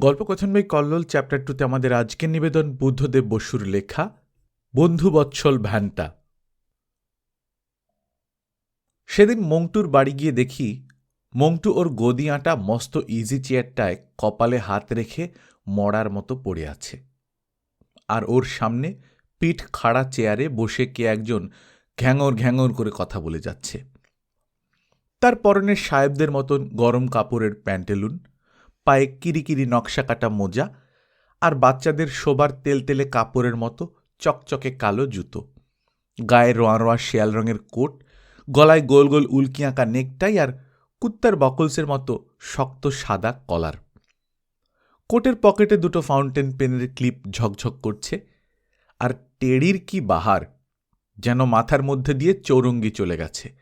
গল্পকথন বই কল্লোল চ্যাপ্টার টুতে আমাদের আজকের নিবেদন বুদ্ধদেব বসুর লেখা বন্ধুবৎসল ভ্যানটা। সেদিন মংটুর বাড়ি গিয়ে দেখি, মংটু ওর গদি আঁটা মস্ত ইজি চেয়ারটায় কপালে হাত রেখে মরার মতো পড়ে আছে। আর ওর সামনে পিঠ খাড়া চেয়ারে বসে কে একজন ঘ্যাঙর ঘ্যাঙর করে কথা বলে যাচ্ছে। তার পরনের সাহেবদের মতন গরম কাপড়ের প্যান্টেলুন পায়ে কিরিকিরি নকশা কাটা মোজা আর বাচ্চাদের শোবার তেলতেলে কাপড়ের মতো চকচকে কালো জুতো। গায়ে রোয়া রোয়া শিয়াল রঙের কোট, গলায় গোল গোল উল্কি আঁকা নেকটাই আর কুত্তার বকলসের মতো শক্ত সাদা কলার। কোটের পকেটে দুটো ফাউন্টেন পেনের ক্লিপ ঝকঝক করছে আর টেড়ির কি বাহার যেন মাথার মধ্যে দিয়ে চৌরঙ্গি চলে গেছে।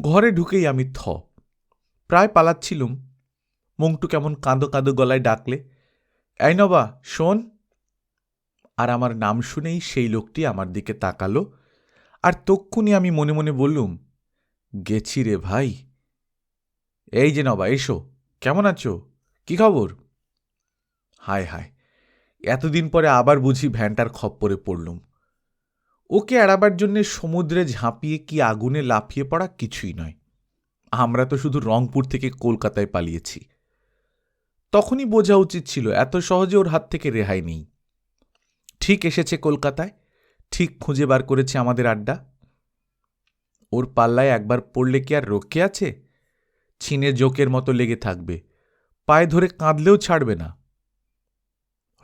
ঘরে ঢুকেই আমি থ। প্রায় পালাচ্ছিলুম মংটু কেমন কাঁদো কাঁদো গলায় ডাকলে, এই নবা, শোন। আর আমার নাম শুনেই সেই লোকটি আমার দিকে তাকালো, আর তক্ষুনি আমি মনে মনে বললুম, গেছি রে ভাই। এই যে নবা, এসো। কেমন আছো? কি খবর? হায় হায়। এতদিন পরে আবার বুঝি ভ্যানটার খপ্পরে পড়লুম। ওকে এড়াবার জন্যে সমুদ্রে ঝাঁপিয়ে কি আগুনে লাফিয়ে পড়া কিছুই নয়। আমরা তো শুধু রংপুর থেকে কলকাতায় পালিয়েছি। তখনই বোঝা উচিত ছিল, এত সহজে ওর হাত থেকে রেহাই নেই। ঠিক এসেছে কলকাতায়, ঠিক খুঁজে বার করেছে আমাদের আড্ডা। ওর পাল্লায় একবার পড়লে কি আর রক্ষে আছে? ছিনে জোকের মতো লেগে থাকবে, পায়ে ধরে কাঁদলেও ছাড়বে না।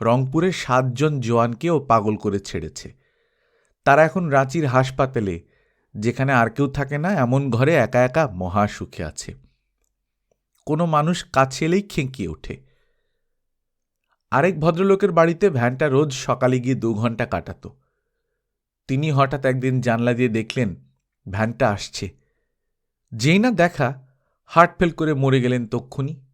রংপুরে সাতজন জোয়ানকেও পাগল করে ছেড়েছে। তারা এখন রাঁচির হাসপাতালে, যেখানে আর কেউ থাকে না, এমন ঘরে একা একা মহা সুখে আছে। কোনো মানুষ কাছে এলেই খেঁকিয়ে ওঠে। আরেক ভদ্রলোকের বাড়িতে ভ্যানটা রোজ সকালে গিয়ে দু ঘণ্টা কাটাত। তিনি হঠাৎ একদিন জানলা দিয়ে দেখলেন, ভ্যানটা আসছে। যেই না দেখা, হার্ট ফেল করে মরে গেলেন তক্ষুনি।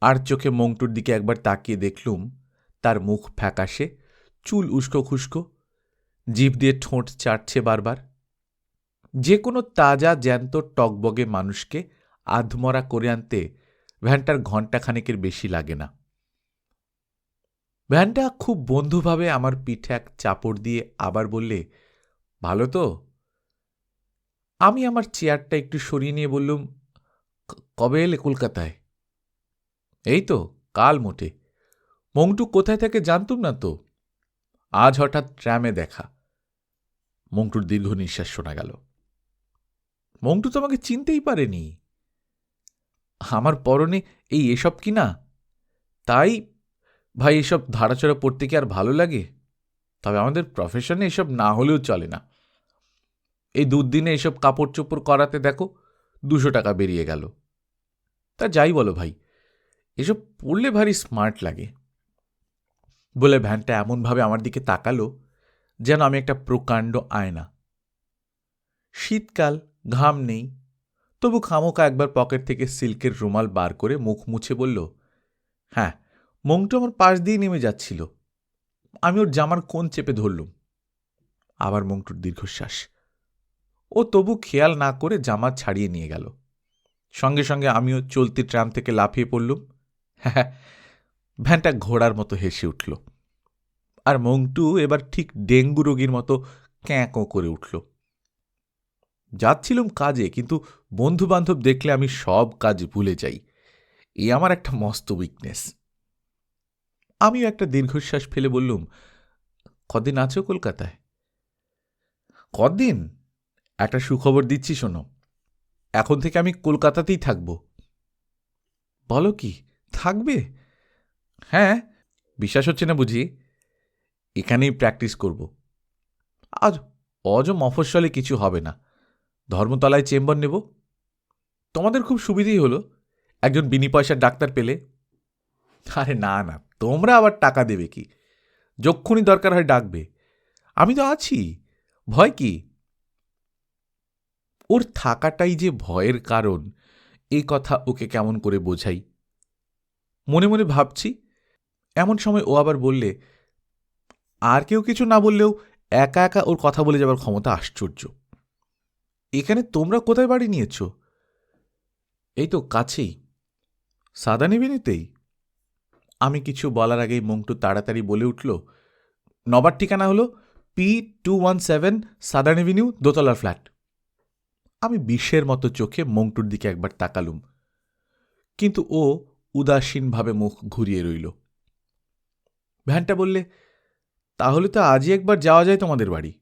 আর চোখে মংটুর দিকে একবার তাকিয়ে দেখলুম, তার মুখ ফ্যাকাশে, চুল উস্কো খুস্কো, জিভ দিয়ে ঠোঁট চাটছে বারবার। যে কোনো তাজা, জ্যান্ত, টকবগে মানুষকে আধমরা করে আনতে ভ্যানটার ঘণ্টাখানেকের বেশি লাগে না। ভ্যানটা খুব বন্ধুভাবে আমার পিঠে এক চাপড় দিয়ে আবার বললে, ভালো তো? আমি আমার চেয়ারটা একটু সরিয়ে নিয়ে বললুম কবে এলে কলকাতায়? এই তো, কাল মোটে। মংটু কোথায় থেকে জানতুম না তো? আজ হঠাৎ ট্র্যামে দেখা। মংটুর দীর্ঘ নিঃশ্বাস শোনা গেল। মংটু তো আমাকে চিনতেই পারেনি? আমার পরনে এই এসব কি না? তাই, ভাই, এসব ধারাচড়া পড়তে কি আর ভালো লাগে? তবে আমাদের প্রফেশনে এসব না হলেও চলে না। এই দুদিনে এসব কাপড় চোপড় করাতে দেখো, দুশো টাকা বেরিয়ে গেল। তা যাই বলো ভাই, এসব পড়লে ভারী স্মার্ট লাগে। বলে ভ্যানটা এমনভাবে আমার দিকে তাকালো যেন আমি একটা প্রকাণ্ড আয়না। শীতকাল, ঘাম নেই তবু খামোকা একবার পকেট থেকে সিল্কের রুমাল বার করে মুখ মুছে বলল হ্যাঁ মংটু আমার পাশ দিয়ে নেমে যাচ্ছিল। আমি ওর জামার কোন চেপে ধরলুম। আবার মংটুর দীর্ঘশ্বাস। ও তবু খেয়াল না করে জামা ছাড়িয়ে নিয়ে গেল। সঙ্গে সঙ্গে আমিও চলতি ট্রাম থেকে লাফিয়ে পড়লুম। হ্যাঁ ভ্যানটা ঘোড়ার মতো হেসে উঠল। আর মংটু এবার ঠিক ডেঙ্গু রোগীর মতো ক্যাঁকো করে উঠল। যাচ্ছিলুম কাজে, কিন্তু বন্ধু বান্ধব দেখলে আমি সব কাজ ভুলে যাই। এ আমার একটা মস্ত উইকনেস আমিও একটা দীর্ঘশ্বাস ফেলে বললুম, কদিন আছো কলকাতায়? কদিন? একটা সুখবর দিচ্ছি, শোনো। এখন থেকে আমি কলকাতাতেই থাকব। বলো কি, থাকবে? হ্যাঁ বিশ্বাস হচ্ছে না বুঝি। এখানেই প্র্যাকটিস করব। আজ অজ মফস্বলে কিছু হবে না। ধর্মতলায় চেম্বার নেব? তোমাদের খুব সুবিধেই হলো। একজন বিনি পয়সার ডাক্তার পেলে। আরে না না, তোমরা আবার টাকা দেবে কি? যক্ষণই দরকার হয় ডাকবে। আমি তো আছি। ভয় কি? ওর থাকাটাই যে ভয়ের কারণ এই কথা ওকে কেমন করে বোঝাই? মনে মনে ভাবছি, এমন সময় ও আবার বললে, আর কেউ কিছু না বললেও একা একা ওর কথা বলে যাবার ক্ষমতা আশ্চর্য। এখানে তোমরা কোথায় বাড়ি নিয়েছ? এই তো কাছেই। সাদা নিবিনিতেই আমি কিছু বলার আগেই মন্টু তাড়াতাড়ি বলে উঠল নবার ঠিকানা হলো P two one seven southern avenue, দোতলার ফ্ল্যাট। আমি বিশ্বের মতো চোখে মন্টুর দিকে একবার তাকালুম। কিন্তু ও উদাসীনভাবে মুখ ঘুরিয়ে রইল। ভ্যানটা বললে, তাহলে তো আজই একবার যাওয়া যায় তোমাদের বাড়ি।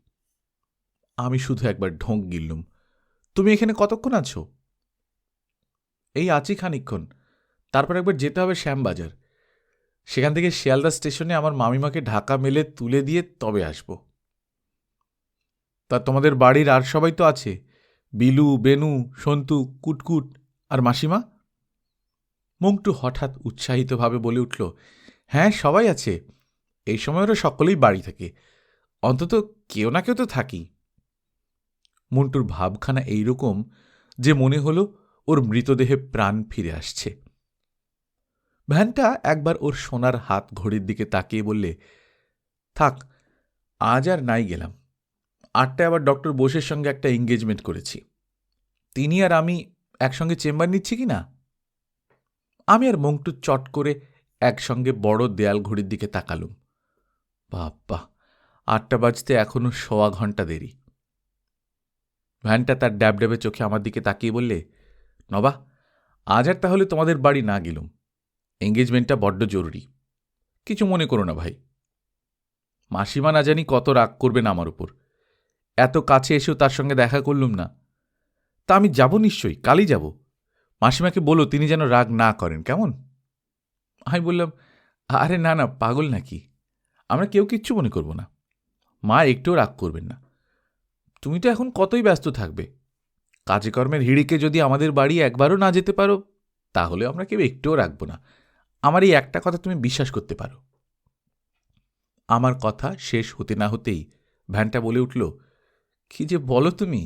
আমি শুধু একবার ঢোঁক গিললুম। তুমি এখানে কতক্ষণ আছো? এই আছি খানিক্ষণ তারপর একবার যেতে হবে শ্যামবাজার। সেখান থেকে শিয়ালদা স্টেশনে আমার মামিমাকে ঢাকা মেলে তুলে দিয়ে তবে আসব। তা তোমাদের বাড়ির আর সবাই তো আছে? বিলু, বেনু, সন্তু, কুটকুট আর মাসিমা? মংটু হঠাৎ উৎসাহিতভাবে বলে উঠল হ্যাঁ সবাই আছে। এই সময় ওরা সকলেই বাড়ি থাকে। অন্তত কেউ না কেউ তো থাকি। মন্টুর ভাবখানা এইরকম যে মনে হল ওর মৃতদেহে প্রাণ ফিরে আসছে। ভ্যানটা একবার ওর সোনার হাত ঘড়ির দিকে তাকিয়ে বললে, থাক, আজ আর নাই গেলাম। আটটায় আবার ডক্টর বোসের সঙ্গে একটা এঙ্গেজমেন্ট করেছি। তিনি আর আমি একসঙ্গে চেম্বার নিচ্ছি কি না? আমি আর মংটু চট করে একসঙ্গে বড় দেয়াল ঘড়ির দিকে তাকালুম। বাপ্পা, আটটা বাজতে এখনও সোয়া ঘণ্টা দেরি। ভ্যানটা তার ড্যাবড্যাবে চোখে আমার দিকে তাকিয়ে বললে নবা আজ আর তাহলে তোমাদের বাড়ি না গেলুম। এঙ্গেজমেন্টটা বড্ড জরুরি। কিছু মনে করো না ভাই। মাসিমা না জানি কত রাগ করবেন আমার উপর। এত কাছে এসেও তার সঙ্গে দেখা করলুম না। তা আমি যাব নিশ্চয়ই, কালই যাব। মাসিমাকে বলো, তিনি যেন রাগ না করেন, কেমন? আমি বললাম, আরে না না, পাগল নাকি? আমরা কেউ কিচ্ছু মনে করব না। মা একটুও রাগ করবেন না। তুমি তো এখন কতই ব্যস্ত থাকবে? কাজে কর্মের হিড়িকে যদি আমাদের বাড়ি একবারও না যেতে পারো, তাহলে আমরা কেউ একটুও রাখব না। আমার এই একটা কথা তুমি বিশ্বাস করতে পারো। আমার কথা শেষ হতে না হতেই ভ্যানটা বলে উঠল, কি যে বলো তুমি?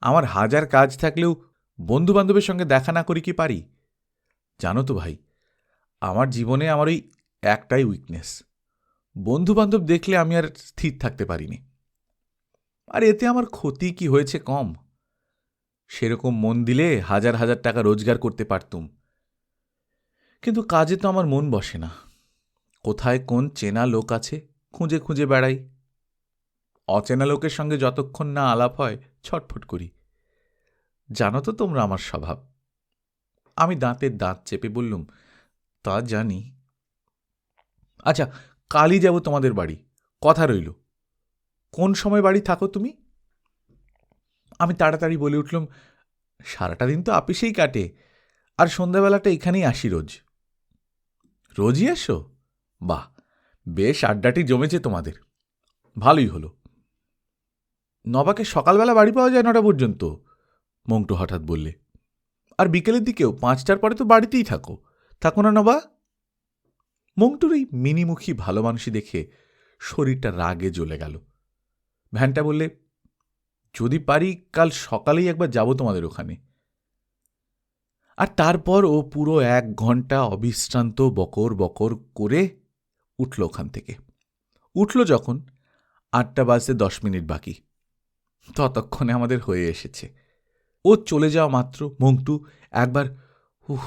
আমার হাজার কাজ থাকলেও বন্ধু বান্ধবের সঙ্গে দেখা না করি কি পারি? জানো তো ভাই, আমার জীবনে আমার ওই একটাই উইকনেস বন্ধু বান্ধব দেখলে আমি আর স্থির থাকতে পারিনি। আর এতে আমার ক্ষতি কি হয়েছে কম? সেরকম মন দিলে হাজার হাজার টাকা রোজগার করতে পারতুম। কিন্তু কাজে তো আমার মন বসে না। কোথায় কোন চেনা লোক আছে, খুঁজে খুঁজে বেড়াই। অচেনা লোকের সঙ্গে যতক্ষণ না আলাপ হয়, ছটফট করি। জানো তো তোমরা আমার স্বভাব। আমি দাঁতের দাঁত চেপে বললুম, তা জানি। আচ্ছা কালই যাব তোমাদের বাড়ি। কথা রইল। কোন সময় বাড়ি থাকো তুমি? আমি তাড়াতাড়ি বলে উঠলাম, সারাটা দিন তো আপিসেই কাটে, আর সন্ধ্যাবেলাটা এখানেই আসি রোজ। রোজই আসো বাহ, বেশ আড্ডাটি জমেছে তোমাদের। ভালোই হলো। নবাকে সকালবেলা বাড়ি পাওয়া যায় নটা পর্যন্ত, মংটু হঠাৎ বললে। আর বিকেলের দিকেও, পাঁচটার পরে তো বাড়িতেই থাকো। থাকো না নবা? মংটুর এই মিনিমুখী ভালো মানুষই দেখে শরীরটা রাগে জ্বলে গেল। ভ্যানটা বললে, যদি পারি, কাল সকালেই একবার যাব তোমাদের ওখানে। আর তারপর ও পুরো এক ঘণ্টা অবিশ্রান্ত বকর বকর করে উঠল ওখান থেকে। উঠল যখন আটটা বাজতে দশ মিনিট বাকি। ততক্ষণে আমাদের হয়ে এসেছে। ও চলে যাওয়া মাত্র মংটু একবার উহ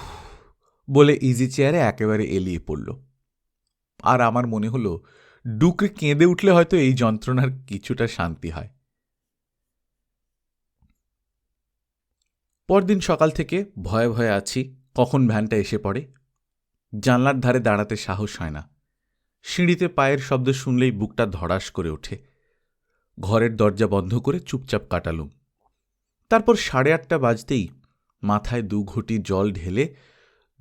বলে ইজি চেয়ারে একেবারে এলিয়ে পড়ল। আর আমার মনে হলো ডুকরে কেঁদে উঠলে হয়তো এই যন্ত্রণার কিছুটা শান্তি হয়। পরদিন সকাল থেকে ভয়ে ভয়ে আছি, কখন ভ্যানটা এসে পড়ে। জানলার ধারে দাঁড়াতে সাহস হয় না। সিঁড়িতে পায়ের শব্দ শুনলেই বুকটা ধড়াস করে ওঠে। ঘরের দরজা বন্ধ করে চুপচাপ কাটালুম। তারপর সাড়ে আটটা বাজতেই মাথায় দু ঘটি জল ঢেলে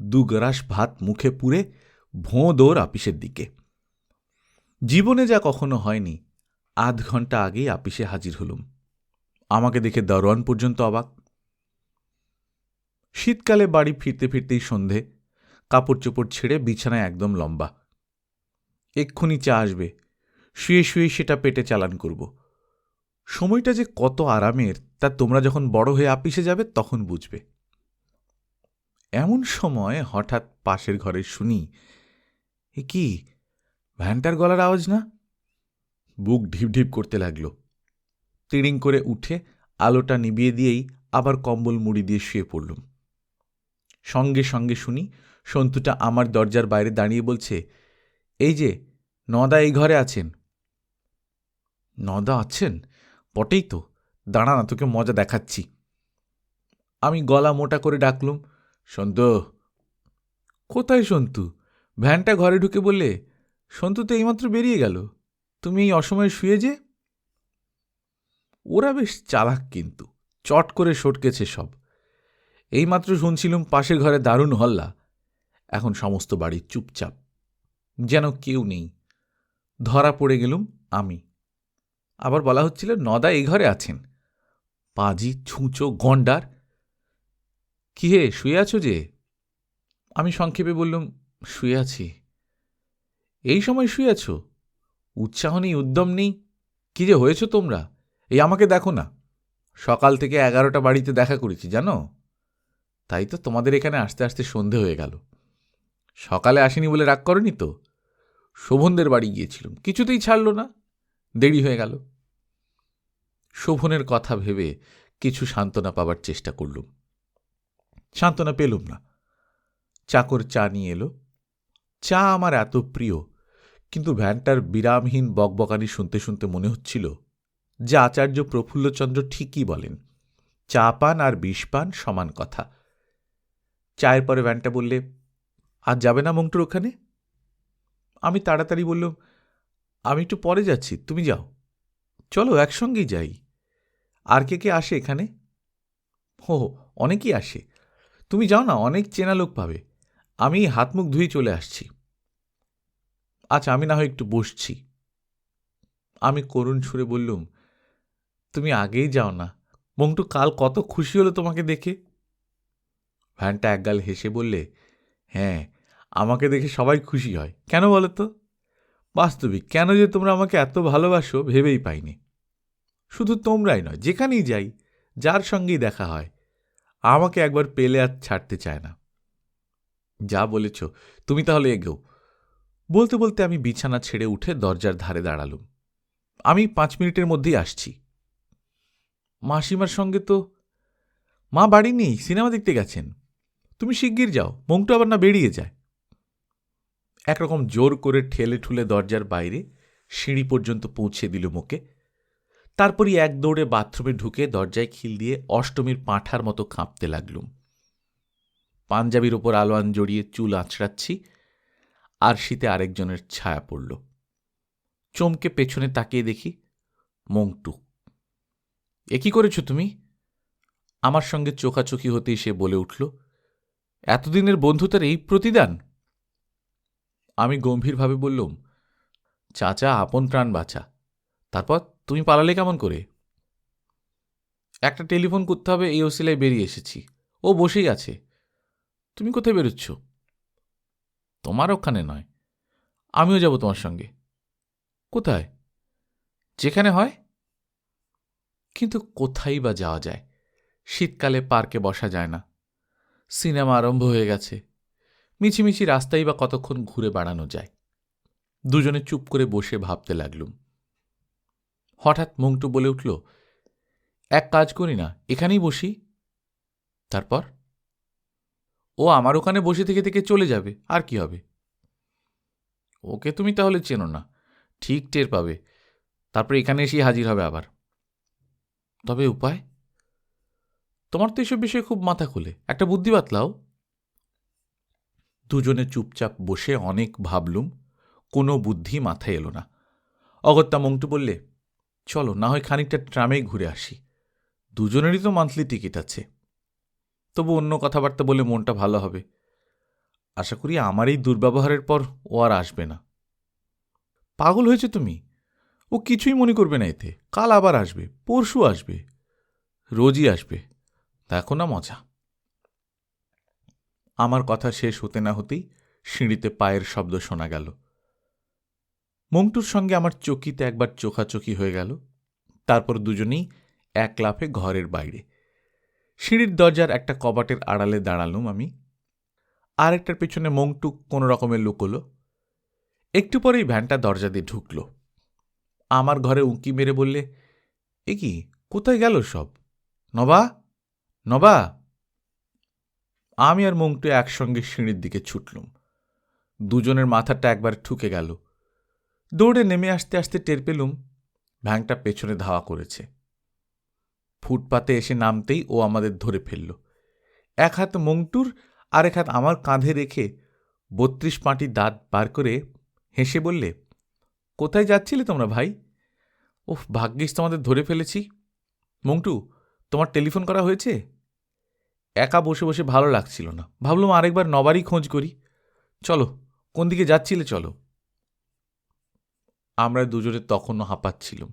দু গ্রাস ভাত মুখে পুরে ভোঁ দৌড় আপিসের দিকে। জীবনে যা কখনো হয়নি, আধ ঘণ্টা আগেই আপিসে হাজির হলুম। আমাকে দেখে দারোয়ান পর্যন্ত অবাক। শীতকালে বাড়ি ফিরতে ফিরতেই সন্ধে কাপড় চোপড় ছেড়ে বিছানায় একদম লম্বা। এক্ষুনি চা আসবে, শুয়ে শুয়ে সেটা পেটে চালান করব। সময়টা যে কত আরামের, তা তোমরা যখন বড় হয়ে আপিসে যাবে তখন বুঝবে। এমন সময় হঠাৎ পাশের ঘরে শুনি, এ কি? ভ্যানটার গলার আওয়াজ না? বুক ঢিপ ঢিপ করতে লাগল। তিড়িং করে উঠে আলোটা নিবিয়ে দিয়েই আবার কম্বল মুড়ি দিয়ে শুয়ে পড়লুম। সঙ্গে সঙ্গে শুনি সন্তুটা আমার দরজার বাইরে দাঁড়িয়ে বলছে, এই যে, নদা এই ঘরে আছেন? নদা আছেন? বটেই তো। দাঁড়া না, তোকে মজা দেখাচ্ছি। আমি গলা মোটা করে ডাকলুম, সন্তু! কোথায় সন্তু? ভ্যানটা ঘরে ঢুকে বললে সন্তু তো এইমাত্র বেরিয়ে গেল। তুমি এই অসময়ে শুয়ে যে। ওরা বেশ চালাক কিন্তু, চট করে সটকেছে সব। এইমাত্র শুনছিলুম পাশের ঘরে দারুণ হল্লা। এখন সমস্ত বাড়ি চুপচাপ। যেন কেউ নেই। ধরা পড়ে গেলুম আমি। আবার বলা হচ্ছিল নদা এই ঘরে আছেন। পাজি, ছুঁচো, গন্ডার। কি হে, শুয়ে আছো যে? আমি সংক্ষেপে বললুম, শুয়ে আছি। এই সময় শুয়ে আছো উৎসাহ নেই, উদ্যম নেই। কি যে হয়েছ তোমরা? এই আমাকে দেখো না। সকাল থেকে এগারোটা বাড়িতে দেখা করেছি, জানো? তাই তো তোমাদের এখানে আসতে আসতে সন্ধে হয়ে গেল। সকালে আসেনি বলে রাগ করনি তো? শোভনদের বাড়ি গিয়েছিলাম। কিছুতেই ছাড়লো না। দেরি হয়ে গেল। শোভনের কথা ভেবে কিছু সান্ত্বনা পাবার চেষ্টা করলুম। সান্ত্বনা পেলুম না। চাকর চা নিয়ে এলো। চা আমার এত প্রিয়। কিন্তু ভ্যানটার বিরামহীন বকবকানি শুনতে শুনতে মনে হচ্ছিল যে আচার্য প্রফুল্লচন্দ্র ঠিকই বলেন, চা পান আর বিষ পান সমান কথা। চায়ের পরে ভ্যানটা বললে, আর যাবে না মংটুর ওখানে? আমি তাড়াতাড়ি বললাম আমি একটু পরে যাচ্ছি, তুমি যাও। চলো একসঙ্গেই যাই। আর কে কে আসে এখানে? হো অনেকেই আসে। তুমি যাও না, অনেক চেনা লোক পাবে। আমি হাত মুখ ধুয়ে চলে আসছি। আচ্ছা আমি না হয় একটু বসছি। আমি করুণ সুরে বললুম, তুমি আগেই যাও না। মংটু কাল কত খুশি হলো তোমাকে দেখে? ভ্যানটা একগাল হেসে বললে হ্যাঁ আমাকে দেখে সবাই খুশি হয়। কেন বলো তো? বাস্তবিক কেন যে তোমরা আমাকে এত ভালোবাসো ভেবেই পাইনি। শুধু তোমরাই নয়, যেখানেই যাই, যার সঙ্গেই দেখা হয়, আমাকে একবার পেলে আর ছাড়তে চায় না। যা বলেছ, তুমি তাহলে এগো বলতে বলতে আমি বিছানা ছেড়ে উঠে দরজার ধারে দাঁড়ালুম। আমি পাঁচ মিনিটের মধ্যেই আসছি। মাসিমার সঙ্গে তো মা বাড়ি নেই, সিনেমা দেখতে গেছেন। তুমি শিগগির যাও, মংটু আবার না বেরিয়ে যায়। একরকম জোর করে ঠেলে ঠুলে দরজার বাইরে সিঁড়ি পর্যন্ত পৌঁছে দিল মুখে। তারপরই এক দৌড়ে বাথরুমে ঢুকে দরজায় খিল দিয়ে অষ্টমীর পাঁঠার মতো কাঁপতে লাগলুম। পাঞ্জাবির ওপর আলোয়ান জড়িয়ে চুল আঁচড়াচ্ছি আর শীতে আরেকজনের ছায়া পড়ল। চমকে পেছনে তাকিয়ে দেখি মংটু। এ কি করেছ তুমি? আমার সঙ্গে চোখাচোখি হতেই সে বলে উঠল, এতদিনের বন্ধুতার এই প্রতিদান? আমি গম্ভীরভাবে বললুম, চাচা আপন প্রাণ বাঁচা তারপর তুমি পালালে কেমন করে? একটা টেলিফোন করতে হবে, এই ওসিলায় বেরিয়ে এসেছি। ও বসেই আছে। তুমি কোথায় বেরোচ্ছ? তোমার ওখানে নয়। আমিও যাব তোমার সঙ্গে। কোথায়? যেখানে হয়? কিন্তু কোথায় বা যাওয়া যায়? শীতকালে পার্কে বসা যায় না। সিনেমা আরম্ভ হয়ে গেছে। মিছিমিছি রাস্তায় বা কতক্ষণ ঘুরে বেড়ানো যায়। দুজনে চুপ করে বসে ভাবতে লাগলুম। হঠাৎ মংটু বলে উঠল, এক কাজ করি না, এখানেই বসি। তারপর? ও আমার ওখানে বসে থেকে থেকে চলে যাবে, আর কি হবে? ওকে তুমি তাহলে চেনো না, ঠিক টের পাবে। তারপর এখানে এসেই হাজির হবে আবার। তবে উপায়? তোমার তো এসব বিষয়ে খুব মাথা খুলে। একটা বুদ্ধি বাতলাও। দুজনে চুপচাপ বসে অনেক ভাবলুম, কোনো বুদ্ধি মাথায় এলো না। অগত্যা মংটু বললে, চলো, না হয় খানিকটা ট্রামে ঘুরে আসি। দুজনেরই তো মান্থলি টিকিট আছে। তবু অন্য কথাবার্তা বলে মনটা ভালো হবে। আশা করি আমার এই দুর্ব্যবহারের পর ও আর আসবে না। পাগল হয়েছে তুমি? ও কিছুই মনে করবে না এতে। কাল আবার আসবে, পরশু আসবে, রোজই আসবে। দেখো না মজা। আমার কথা শেষ হতে না হতেই সিঁড়িতে পায়ের শব্দ শোনা গেল। মংটুর সঙ্গে আমার চকিতে একবার চোখাচোখি হয়ে গেল। তারপর দুজনেই এক লাফে ঘরের বাইরে। সিঁড়ির দরজার একটা কবাটের আড়ালে দাঁড়ালুম আমি। আরেকটার পেছনে মংটুক কোনো রকমের লুকোলো একটু পরেই ভ্যানটা দরজা দিয়ে ঢুকল। আমার ঘরে উঁকি মেরে বললে, এ কি, কোথায় গেল সব? নবা নবা? আমি আর মংটু একসঙ্গে সিঁড়ির দিকে ছুটলুম। দুজনের মাথাটা একবার ঠুকে গেল। দৌড়ে নেমে আসতে আসতে টের পেলুম ভ্যাংটা পেছনে ধাওয়া করেছে। ফুটপাতে এসে নামতেই ও আমাদের ধরে ফেলল। এক হাত মংটুর আর এক হাত আমার কাঁধে রেখে বত্রিশ পাঁটি দাঁত বার করে হেসে বললে, কোথায় যাচ্ছিলে তোমরা ভাই? ওহ ভাগ্যিস তোমাদের ধরে ফেলেছি। মংটু, তোমার টেলিফোন করা হয়েছে? একা বসে বসে ভালো লাগছিল না। ভাবলাম আরেকবার নবারই খোঁজ করি। চলো, কোন দিকে যাচ্ছিলে চলো? আমরা দুজনে তখনও হাঁপাচ্ছিলাম।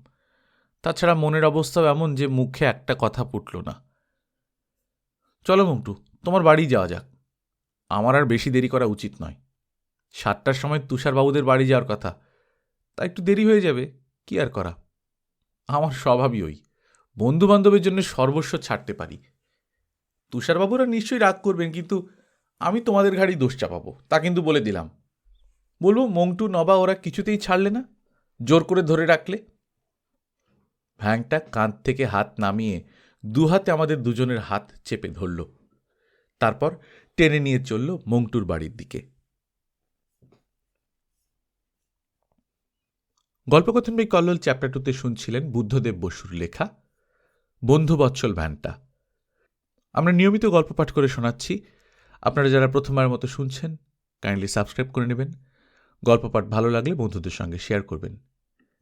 তাছাড়া মনের অবস্থাও এমন যে মুখে একটা কথা ফুটল না। চলো মন্টু, তোমার বাড়ি যাওয়া যাক। আমার আর বেশি দেরি করা উচিত নয়। সাতটার সময় তুষারবাবুদের বাড়ি যাওয়ার কথা। তা একটু দেরি হয়ে যাবে, কি আর করা? আমার স্বভাবই ওই। বন্ধুবান্ধবের জন্য সর্বস্ব ছাড়তে পারি। তুষারবাবুরা নিশ্চয়ই রাগ করবেন, কিন্তু আমি তোমাদের ঘাড়ি দোষ চাপাবো, তা কিন্তু বলে দিলাম। বলব মংটু নবা ওরা কিছুতেই ছাড়লে না? জোর করে ধরে রাখলে? ভ্যাংটা কাঁধ থেকে হাত নামিয়ে দু হাতে আমাদের দুজনের হাত চেপে ধরল। তারপর টেনে নিয়ে চলল মংটুর বাড়ির দিকে। গল্পকথন বই কল্লোল চ্যাপ্টার টুতে শুনছিলেন বুদ্ধদেব বসুর লেখা বন্ধুবৎসল ভ্যানটা আমরা নিয়মিত গল্প পাঠ করে শোনাচ্ছি। আপনারা যারা প্রথমবার মতো শুনছেন কাইন্ডলি সাবস্ক্রাইব করে নেবেন। গল্প পাঠ ভালো লাগলে বন্ধুদের সঙ্গে শেয়ার করবেন।